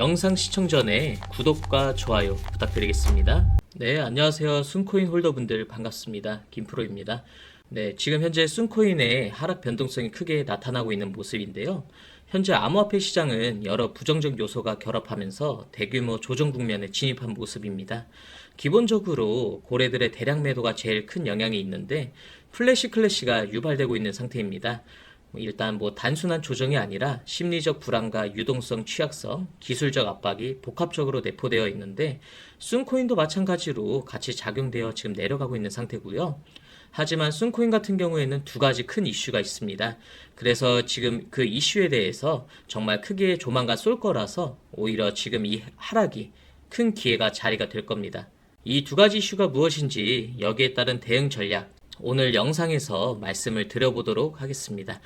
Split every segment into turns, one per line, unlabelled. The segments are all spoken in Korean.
영상 시청 전에 구독과 좋아요 부탁드리겠습니다. 네, 안녕하세요. 순코인 홀더분들 반갑습니다. 김프로입니다. 네, 지금 현재 순코인의 하락 변동성이 크게 나타나고 있는 모습인데요. 현재 암호화폐 시장은 여러 부정적 요소가 결합하면서 대규모 조정 국면에 진입한 모습입니다. 기본적으로 고래들의 대량 매도가 제일 큰 영향이 있는데 플래시 클래시가 유발되고 있는 상태입니다. 일단 뭐 단순한 조정이 아니라 심리적 불안과 유동성 취약성, 기술적 압박이 복합적으로 내포되어 있는데 순코인도 마찬가지로 같이 작용되어 지금 내려가고 있는 상태고요. 하지만 순코인 같은 경우에는 두 가지 큰 이슈가 있습니다. 그래서 지금 그 이슈에 대해서 정말 크게 조만간 쏠 거라서 오히려 지금 이 하락이 큰 기회가 자리가 될 겁니다. 이 두 가지 이슈가 무엇인지 여기에 따른 대응 전략 오늘 영상에서 말씀을 드려보도록 하겠습니다.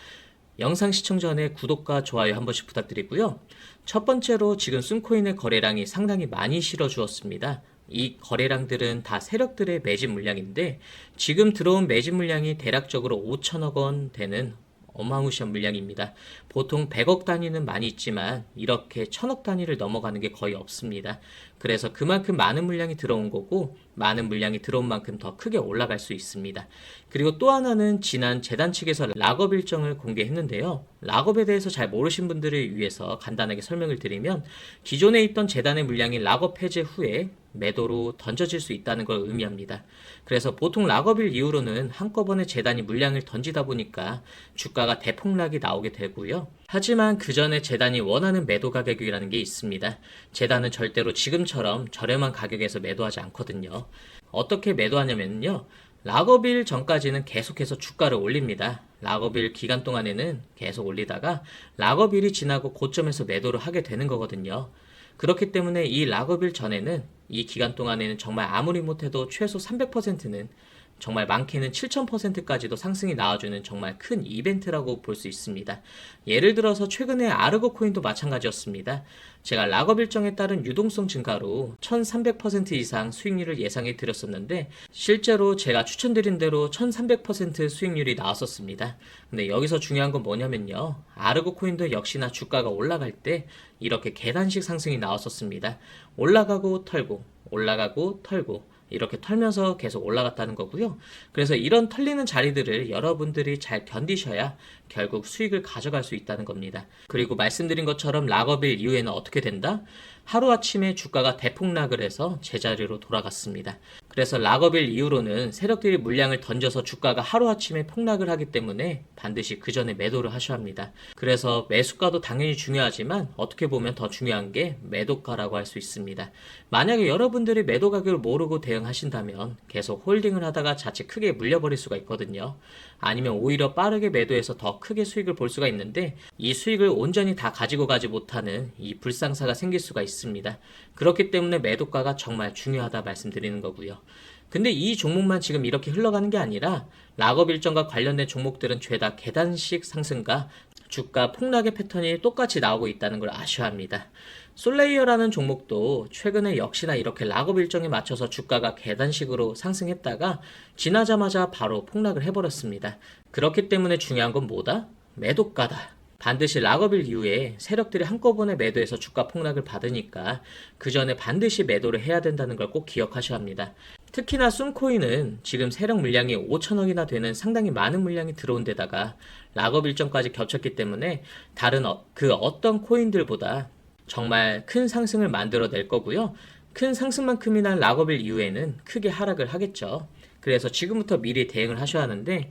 영상 시청 전에 구독과 좋아요 한 번씩 부탁드리고요. 첫 번째로 지금 순코인의 거래량이 상당히 많이 실어 주었습니다. 이 거래량들은 다 세력들의 매집 물량인데 지금 들어온 매집 물량이 대략적으로 5천억 원 되는 어마무시한 물량입니다. 보통 100억 단위는 많이 있지만 이렇게 천억 단위를 넘어가는 게 거의 없습니다. 그래서 그만큼 많은 물량이 들어온 거고 많은 물량이 들어온 만큼 더 크게 올라갈 수 있습니다. 그리고 또 하나는 지난 재단 측에서 락업 일정을 공개했는데요. 락업에 대해서 잘 모르신 분들을 위해서 간단하게 설명을 드리면 기존에 있던 재단의 물량이 락업 해제 후에 매도로 던져질 수 있다는 걸 의미합니다. 그래서 보통 락업일 이후로는 한꺼번에 재단이 물량을 던지다 보니까 주가가 대폭락이 나오게 되고요. 하지만 그 전에 재단이 원하는 매도 가격이라는 게 있습니다. 재단은 절대로 지금처럼 저렴한 가격에서 매도하지 않거든요. 어떻게 매도하냐면요. 락업일 전까지는 계속해서 주가를 올립니다. 락업일 기간 동안에는 계속 올리다가 락업일이 지나고 고점에서 매도를 하게 되는 거거든요. 그렇기 때문에 이 락업일 전에는 이 기간 동안에는 정말 아무리 못해도 최소 300%는 정말 많게는 7000%까지도 상승이 나와주는 정말 큰 이벤트라고 볼 수 있습니다. 예를 들어서 최근에 아르고 코인도 마찬가지였습니다. 제가 락업 일정에 따른 유동성 증가로 1300% 이상 수익률을 예상해 드렸었는데 실제로 제가 추천드린 대로 1300% 수익률이 나왔었습니다. 근데 여기서 중요한 건 뭐냐면요. 아르고 코인도 역시나 주가가 올라갈 때 이렇게 계단식 상승이 나왔었습니다. 올라가고 털고 올라가고 털고 이렇게 털면서 계속 올라갔다는 거고요. 그래서 이런 털리는 자리들을 여러분들이 잘 견디셔야 결국 수익을 가져갈 수 있다는 겁니다. 그리고 말씀드린 것처럼 락업일 이후에는 어떻게 된다? 하루아침에 주가가 대폭락을 해서 제자리로 돌아갔습니다. 그래서 락업일 이후로는 세력들이 물량을 던져서 주가가 하루아침에 폭락을 하기 때문에 반드시 그 전에 매도를 하셔야 합니다. 그래서 매수가도 당연히 중요하지만 어떻게 보면 더 중요한 게 매도가라고 할 수 있습니다. 만약에 여러분들이 매도 가격을 모르고 대응하신다면 계속 홀딩을 하다가 자칫 크게 물려버릴 수가 있거든요. 아니면 오히려 빠르게 매도해서 더 크게 수익을 볼 수가 있는데 이 수익을 온전히 다 가지고 가지 못하는 이 불상사가 생길 수가 있습니다. 그렇기 때문에 매도가가 정말 중요하다 말씀드리는 거고요. 근데 이 종목만 지금 이렇게 흘러가는 게 아니라 락업 일정과 관련된 종목들은 죄다 계단식 상승과 주가 폭락의 패턴이 똑같이 나오고 있다는 걸 아셔야 합니다. 솔레이어라는 종목도 최근에 역시나 이렇게 락업 일정에 맞춰서 주가가 계단식으로 상승했다가 지나자마자 바로 폭락을 해버렸습니다. 그렇기 때문에 중요한 건 뭐다? 매도가다. 반드시 락업일 이후에 세력들이 한꺼번에 매도해서 주가 폭락을 받으니까 그 전에 반드시 매도를 해야 된다는 걸 꼭 기억하셔야 합니다. 특히나 순코인은 지금 세력 물량이 5천억이나 되는 상당히 많은 물량이 들어온 데다가 락업 일정까지 겹쳤기 때문에 다른 어, 그 어떤 코인들보다 정말 큰 상승을 만들어낼 거고요. 큰 상승만큼이나 락업일 이후에는 크게 하락을 하겠죠. 그래서 지금부터 미리 대응을 하셔야 하는데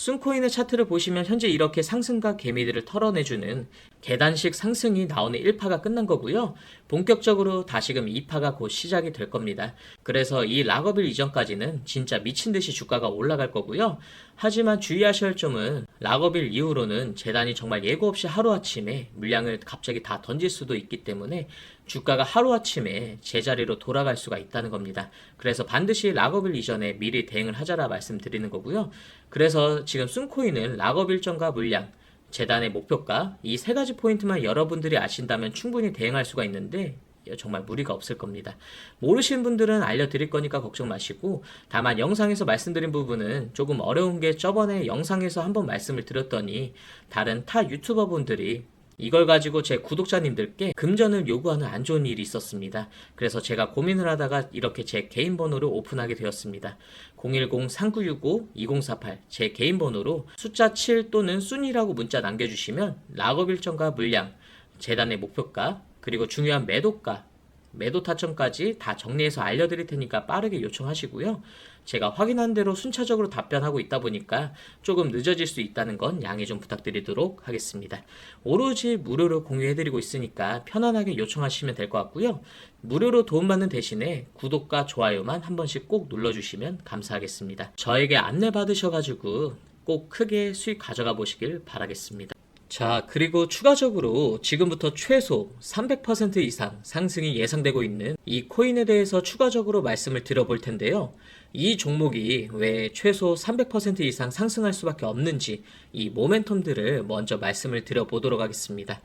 순코인의 차트를 보시면 현재 이렇게 상승과 개미들을 털어내주는 계단식 상승이 나오는 1파가 끝난 거고요. 본격적으로 다시금 2파가 곧 시작이 될 겁니다. 그래서 이 락업일 이전까지는 진짜 미친 듯이 주가가 올라갈 거고요. 하지만 주의하셔야 할 점은 락업일 이후로는 재단이 정말 예고 없이 하루아침에 물량을 갑자기 다 던질 수도 있기 때문에 주가가 하루아침에 제자리로 돌아갈 수가 있다는 겁니다. 그래서 반드시 락업일 이전에 미리 대응을 하자라 말씀드리는 거고요. 그래서 지금 순코인은 락업 일정과 물량, 재단의 목표가 이 세 가지 포인트만 여러분들이 아신다면 충분히 대응할 수가 있는데 정말 무리가 없을 겁니다. 모르시는 분들은 알려드릴 거니까 걱정 마시고 다만 영상에서 말씀드린 부분은 조금 어려운 게 저번에 영상에서 한번 말씀을 드렸더니 다른 타 유튜버 분들이 이걸 가지고 제 구독자님들께 금전을 요구하는 안 좋은 일이 있었습니다. 그래서 제가 고민을 하다가 이렇게 제 개인 번호를 오픈하게 되었습니다. 010-3965-2048 제 개인 번호로 숫자 7 또는 순이라고 문자 남겨주시면 락업 일정과 물량, 재단의 목표가, 그리고 중요한 매도가, 매도 타점까지 다 정리해서 알려드릴 테니까 빠르게 요청하시고요. 제가 확인한 대로 순차적으로 답변하고 있다 보니까 조금 늦어질 수 있다는 건 양해 좀 부탁드리도록 하겠습니다. 오로지 무료로 공유해드리고 있으니까 편안하게 요청하시면 될 것 같고요. 무료로 도움받는 대신에 구독과 좋아요만 한 번씩 꼭 눌러주시면 감사하겠습니다. 저에게 안내 받으셔가지고 꼭 크게 수익 가져가 보시길 바라겠습니다. 자, 그리고 추가적으로 지금부터 최소 300% 이상 상승이 예상되고 있는 이 코인에 대해서 추가적으로 말씀을 드려볼 텐데요. 이 종목이 왜 최소 300% 이상 상승할 수밖에 없는지 이 모멘텀들을 먼저 말씀을 드려보도록 하겠습니다.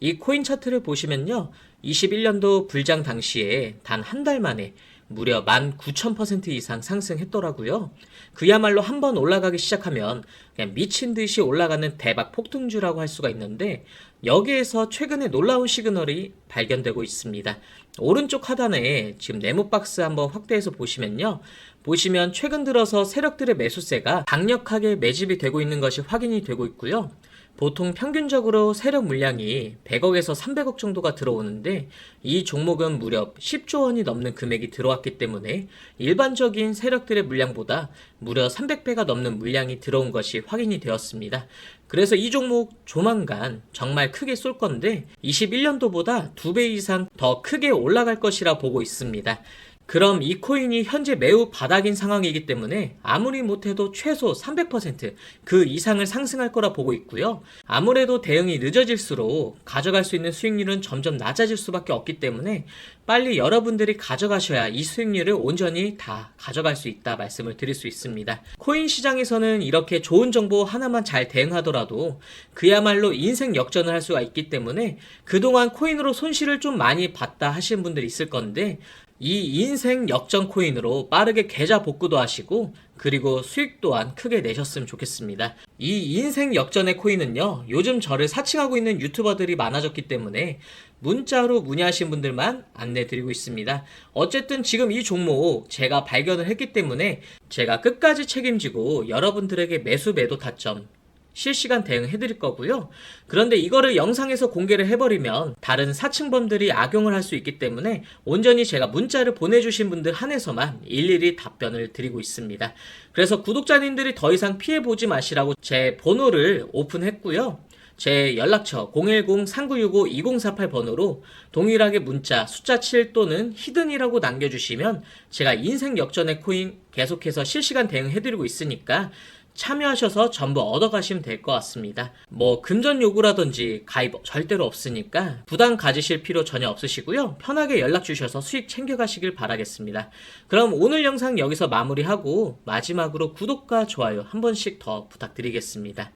이 코인 차트를 보시면요. 21년도 불장 당시에 단 한 달 만에 무려 19,000% 이상 상승했더라고요. 그야말로 한 번 올라가기 시작하면 그냥 미친 듯이 올라가는 대박 폭등주라고 할 수가 있는데 여기에서 최근에 놀라운 시그널이 발견되고 있습니다. 오른쪽 하단에 지금 네모 박스 한번 확대해서 보시면요. 보시면 최근 들어서 세력들의 매수세가 강력하게 매집이 되고 있는 것이 확인이 되고 있고요. 보통 평균적으로 세력 물량이 100억에서 300억 정도가 들어오는데 이 종목은 무려 10조 원이 넘는 금액이 들어왔기 때문에 일반적인 세력들의 물량보다 무려 300배가 넘는 물량이 들어온 것이 확인이 되었습니다. 그래서 이 종목 조만간 정말 크게 쏠 건데 21년도보다 2배 이상 더 크게 올라갈 것이라 보고 있습니다. 그럼 이 코인이 현재 매우 바닥인 상황이기 때문에 아무리 못해도 최소 300%그 이상을 상승할 거라 보고 있고요. 아무래도 대응이 늦어질수록 가져갈 수 있는 수익률은 점점 낮아질 수밖에 없기 때문에 빨리 여러분들이 가져가셔야 이 수익률을 온전히 다 가져갈 수 있다 말씀을 드릴 수 있습니다. 코인 시장에서는 이렇게 좋은 정보 하나만 잘 대응하더라도 그야말로 인생 역전을 할 수가 있기 때문에 그동안 코인으로 손실을 좀 많이 봤다 하시는 분들이 있을 건데 이 인생 역전 코인으로 빠르게 계좌 복구도 하시고 그리고 수익 또한 크게 내셨으면 좋겠습니다. 이 인생 역전의 코인은요, 요즘 저를 사칭하고 있는 유튜버들이 많아졌기 때문에 문자로 문의하신 분들만 안내 드리고 있습니다. 어쨌든 지금 이 종목 제가 발견을 했기 때문에 제가 끝까지 책임지고 여러분들에게 매수 매도 타점 실시간 대응해 드릴 거고요. 그런데 이거를 영상에서 공개를 해버리면 다른 사칭범들이 악용을 할 수 있기 때문에 온전히 제가 문자를 보내주신 분들 한해서만 일일이 답변을 드리고 있습니다. 그래서 구독자님들이 더 이상 피해보지 마시라고 제 번호를 오픈했고요. 제 연락처 010-3965-2048 번호로 동일하게 문자 숫자 7 또는 히든이라고 남겨주시면 제가 인생 역전의 코인 계속해서 실시간 대응해드리고 있으니까 참여하셔서 전부 얻어가시면 될 것 같습니다. 뭐 금전 요구라든지 가입 절대로 없으니까 부담 가지실 필요 전혀 없으시고요. 편하게 연락 주셔서 수익 챙겨가시길 바라겠습니다. 그럼 오늘 영상 여기서 마무리하고 마지막으로 구독과 좋아요 한 번씩 더 부탁드리겠습니다.